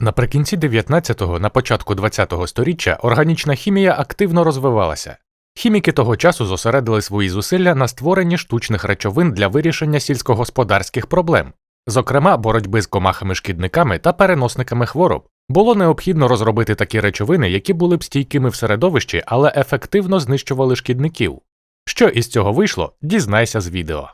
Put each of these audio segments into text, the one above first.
Наприкінці 19-го, на початку 20-го сторіччя органічна хімія активно розвивалася. Хіміки того часу зосередили свої зусилля на створенні штучних речовин для вирішення сільськогосподарських проблем, зокрема боротьби з комахами-шкідниками та переносниками хвороб. Було необхідно розробити такі речовини, які були б стійкими в середовищі, але ефективно знищували шкідників. Що із цього вийшло, дізнайся з відео.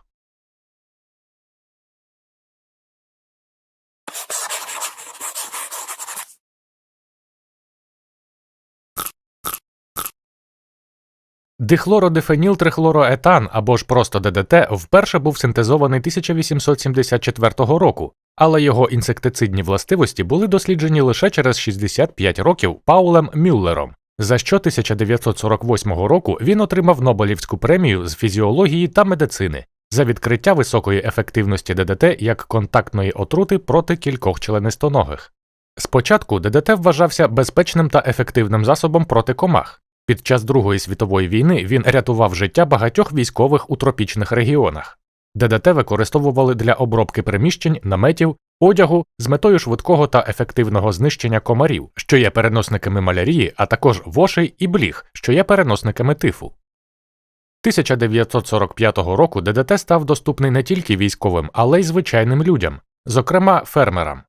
Дихлородифенілтрихлороетан або ж просто ДДТ вперше був синтезований 1874 року, але його інсектицидні властивості були досліджені лише через 65 років Паулем Мюллером, за що 1948 року він отримав Нобелівську премію з фізіології та медицини за відкриття високої ефективності ДДТ як контактної отрути проти кількох членистоногих. Спочатку ДДТ вважався безпечним та ефективним засобом проти комах. Під час Другої світової війни він рятував життя багатьох військових у тропічних регіонах. ДДТ використовували для обробки приміщень, наметів, одягу з метою швидкого та ефективного знищення комарів, що є переносниками малярії, а також вошей і бліг, що є переносниками тифу. 1945 року ДДТ став доступний не тільки військовим, але й звичайним людям, зокрема фермерам.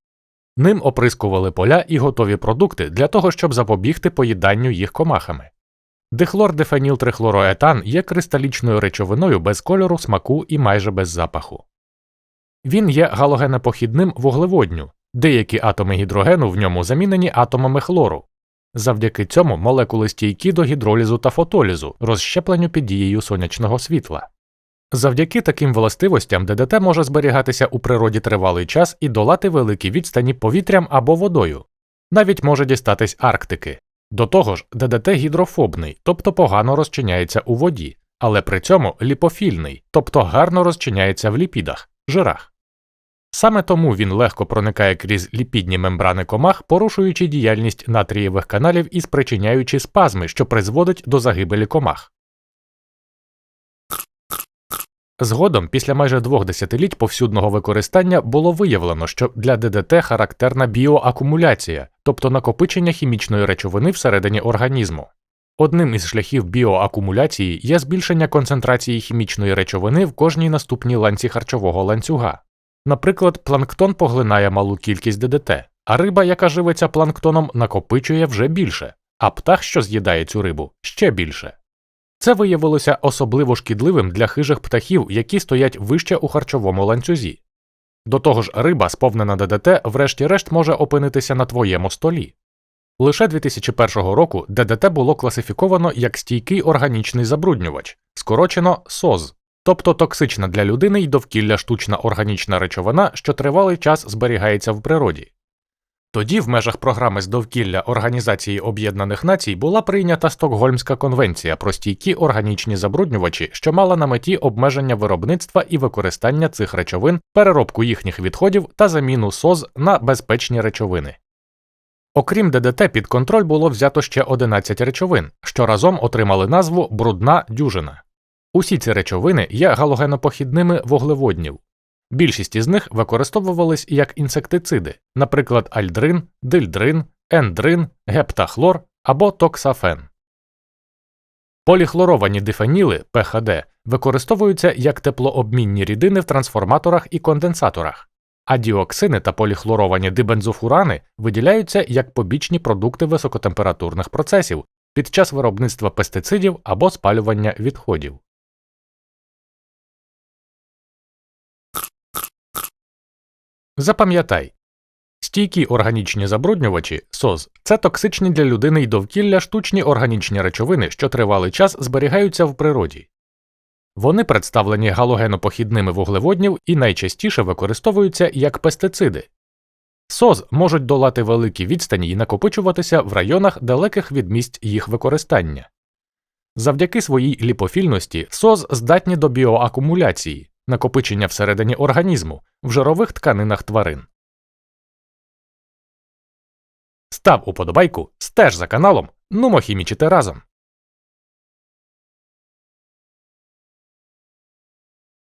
Ним оприскували поля і готові продукти для того, щоб запобігти поїданню їх комахами. Дихлордифенілтрихлороетан є кристалічною речовиною без кольору, смаку і майже без запаху. Він є галогенопохідним вуглеводню, деякі атоми гідрогену в ньому замінені атомами хлору. Завдяки цьому молекули стійкі до гідролізу та фотолізу, розщепленню під дією сонячного світла. Завдяки таким властивостям ДДТ може зберігатися у природі тривалий час і долати великі відстані повітрям або водою, навіть може дістатись Арктики. До того ж, ДДТ гідрофобний, тобто погано розчиняється у воді, але при цьому ліпофільний, тобто гарно розчиняється в ліпідах, жирах. Саме тому він легко проникає крізь ліпідні мембрани комах, порушуючи діяльність натрієвих каналів і спричиняючи спазми, що призводить до загибелі комах. Згодом, після майже двох десятиліть повсюдного використання, було виявлено, що для ДДТ характерна біоакумуляція, тобто накопичення хімічної речовини всередині організму. Одним із шляхів біоакумуляції є збільшення концентрації хімічної речовини в кожній наступній ланці харчового ланцюга. Наприклад, планктон поглинає малу кількість ДДТ, а риба, яка живиться планктоном, накопичує вже більше, а птах, що з'їдає цю рибу, ще більше. Це виявилося особливо шкідливим для хижих птахів, які стоять вище у харчовому ланцюзі. До того ж, риба, сповнена ДДТ, врешті-решт може опинитися на твоєму столі. Лише 2001 року ДДТ було класифіковано як стійкий органічний забруднювач, скорочено СОЗ, тобто токсична для людини й довкілля штучна органічна речовина, що тривалий час зберігається в природі. Тоді, в межах програми з довкілля Організації Об'єднаних Націй була прийнята Стокгольмська конвенція про стійкі органічні забруднювачі, що мала на меті обмеження виробництва і використання цих речовин, переробку їхніх відходів та заміну СОЗ на безпечні речовини. Окрім ДДТ, під контроль було взято ще 11 речовин, що разом отримали назву брудна дюжина. Усі ці речовини є галогенопохідними вуглеводнів. Більшість із них використовувались як інсектициди, наприклад, альдрин, дильдрин, ендрин, гептахлор або токсафен. Поліхлоровані дифеніли ПХД використовуються як теплообмінні рідини в трансформаторах і конденсаторах, а діоксини та поліхлоровані дибензофурани виділяються як побічні продукти високотемпературних процесів під час виробництва пестицидів або спалювання відходів. Запам'ятай, стійкі органічні забруднювачі СОЗ це токсичні для людини й довкілля штучні органічні речовини, що тривалий час зберігаються в природі. Вони представлені галогенопохідними вуглеводнів і найчастіше використовуються як пестициди. СОЗ можуть долати великі відстані і накопичуватися в районах далеких від місць їх використання. Завдяки своїй ліпофільності СОЗ здатні до біоакумуляції, накопичення всередині організму в жирових тканинах тварин. Став уподобайку, стеж за каналом, нумо хімічити разом.